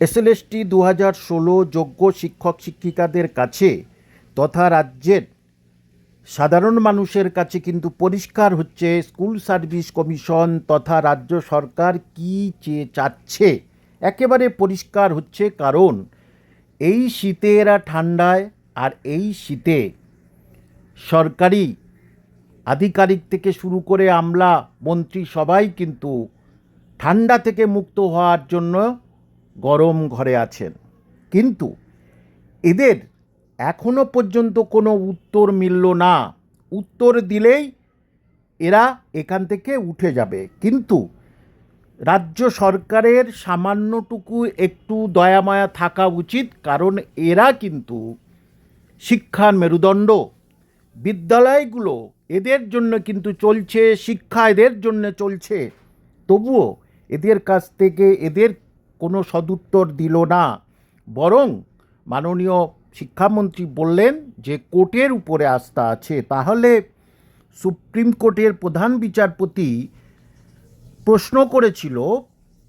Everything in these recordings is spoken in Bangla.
এসএলএসটি দু হাজার ষোলো যোগ্য শিক্ষক শিক্ষিকাদের কাছে তথা রাজ্যের সাধারণ মানুষের কাছে কিন্তু পরিষ্কার হচ্ছে স্কুল সার্ভিস কমিশন তথা রাজ্য সরকার কী চেয়ে চাচ্ছে। একেবারে পরিষ্কার হচ্ছে কারণ এই শীতে এরা ঠান্ডায় আর এই শীতে সরকারি আধিকারিক থেকে শুরু করে আমলা মন্ত্রী সবাই কিন্তু ঠান্ডা থেকে মুক্ত হওয়ার জন্য গরম ঘরে আছেন। কিন্তু এদের এখনও পর্যন্ত কোনো উত্তর মিলল না। উত্তর দিলেই এরা এখান থেকে উঠে যাবে। কিন্তু রাজ্য সরকারের সামান্যটুকু একটু দয়ামায়া থাকা উচিত, কারণ এরা কিন্তু শিক্ষার মেরুদণ্ড। বিদ্যালয়গুলো এদের জন্য কিন্তু চলছে, শিক্ষা এদের জন্য চলছে। তবুও এদের কাছ থেকে এদের কোনো সদুত্তর দিল না। বরং মাননীয় শিক্ষামন্ত্রী বললেন যে কোর্টের উপরে আস্থা আছে। তাহলে সুপ্রিম কোর্টের প্রধান বিচারপতি প্রশ্ন করেছিল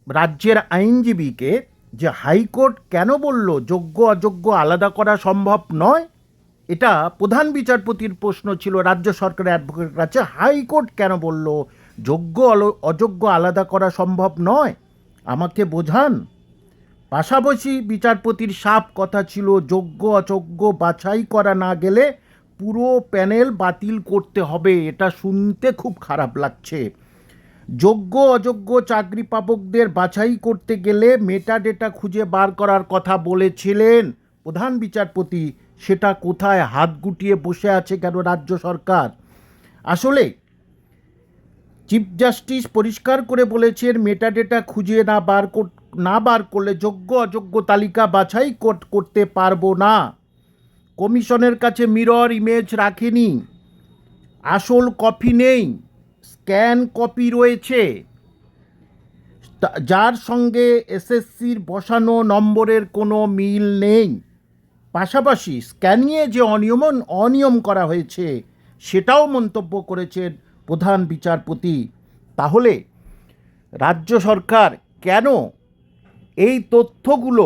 রাজ্যের আইনজীবীকে যে হাইকোর্ট কেন বলল যোগ্য অযোগ্য আলাদা করা সম্ভব নয়? এটা প্রধান বিচারপতির প্রশ্ন ছিল, রাজ্য সরকারের অ্যাডভোকেট কাছে হাইকোর্ট কেন বলল যোগ্য অযোগ্য আলাদা করা সম্ভব নয়? আমাকে বোঝান? পাশাপাশি বিচারপতির সাপ কথা ছিল, যোগ্য, অযোগ্য বাছাই করা না গেলে পুরো প্যানেল বাতিল করতে হবে। এটা শুনতে খুব খারাপ লাগছে। যোগ্য, অযোগ্য চাকরি পাবকদের বাছাই করতে গেলে মেটা ডেটা খুঁজে বার করার কথা বলেছিলেন প্রধান বিচারপতি। সেটা কোথায় হাত গুটিয়ে বসে আছে কেন রাজ্য সরকার? আসলে চিফ জাস্টিস পরিষ্কার করে বলেছেন মেটা ডেটা খুঁজে না বার না বার করলে যোগ্য, অযোগ্য তালিকা বাছাই কর- করতে পারব না। কমিশনের কাছে মিরর ইমেজ রাখেনি। আসল কপি নেই স্ক্যান কপি রয়েছে। যার সঙ্গে এসএসসির বসানো নম্বরের কোনো মিল নেই। পাশাপাশি স্ক্যানিংয়ে যে অনিয়ম অনিয়ম করা হয়েছে, সেটাও মন্তব্য করেছেন প্রধান বিচারপতি, তাহলে রাজ্য সরকার কেন এই তথ্যগুলো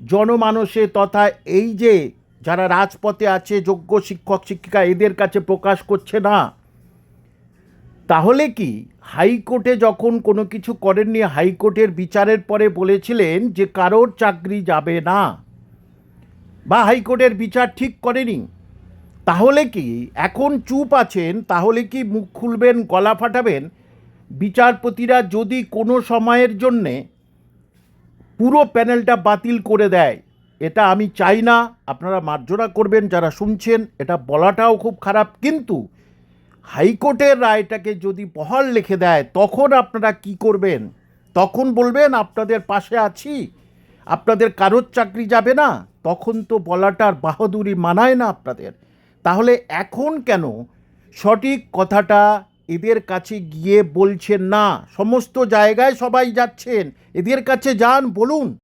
জনমানসে তথা এই যে যারা রাজপথে আছে, যোগ্য শিক্ষক, শিক্ষিকা, এদের কাছে প্রকাশ করছে না? তাহলে কি হাইকোর্টে যখন কোনো কিছু করেননি, হাইকোর্টের বিচারের পরে বলেছিলেন যে কারোর চাকরি যাবে না বা হাইকোর্টের বিচার ঠিক করেনি? তাহলে কি? এখন চুপ আছেন, তাহলে কি মুখ খুলবেন, গলা ফাটাবেন? বিচারপতিরা যদি কোনো সময়ের জন্যে পুরো প্যানেলটা বাতিল করে দেয়, এটা আমি চাই না। আপনারা মার্জনা করবেন, যারা শুনছেন, এটা বলাটাও খুব খারাপ। কিন্তু হাইকোর্টের রায়টাকে যদি বহাল লিখে দেয়, তখন আপনারা কি করবেন? তখন বলবেন, আপনাদের পাশে আছি, আপনাদের কারোর চাকরি যাবে না। তখন তো বলাটার বাহাদুরি মানায় না আপনাদের। তাহলে এখন কেন সঠিক কথাটা এদের কাছে গিয়ে বলছেন না? সমস্ত জায়গায় সবাই যাচ্ছেন। এদের কাছে যান, বলুন।